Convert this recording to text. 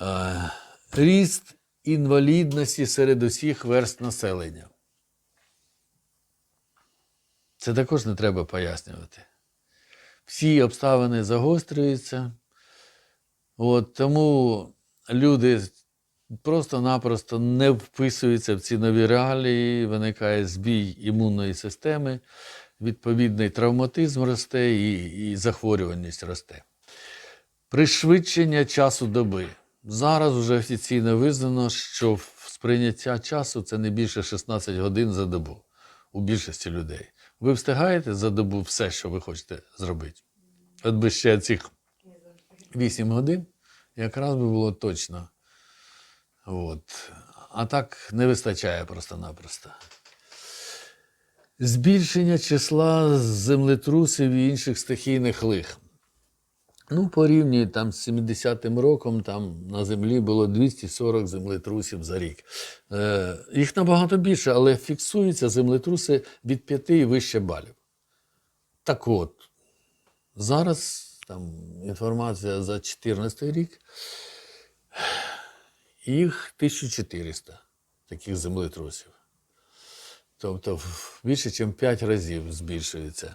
Е, Ріст інвалідності серед усіх верст населення. Це також не треба пояснювати. Всі обставини загострюються. От, тому люди просто-напросто не вписуються в ці нові реалії, виникає збій імунної системи, відповідний травматизм росте і, і захворюваність росте. Пришвидшення часу доби. Зараз вже офіційно визнано, що сприйняття часу це не більше 16 годин за добу у більшості людей. Ви встигаєте за добу все, що ви хочете зробити? От би ще цих 8 годин якраз би було точно. От. А так не вистачає просто-напросто. Збільшення числа землетрусів і інших стихійних лих. Ну, порівнюю там з 70-м роком, там на землі було 240 землетрусів за рік. Е, їх набагато більше, але фіксуються землетруси від 5 і вище балів. Так от, зараз там інформація за 14 рік, їх 1400 таких землетрусів. Тобто більше, ніж 5 разів збільшується.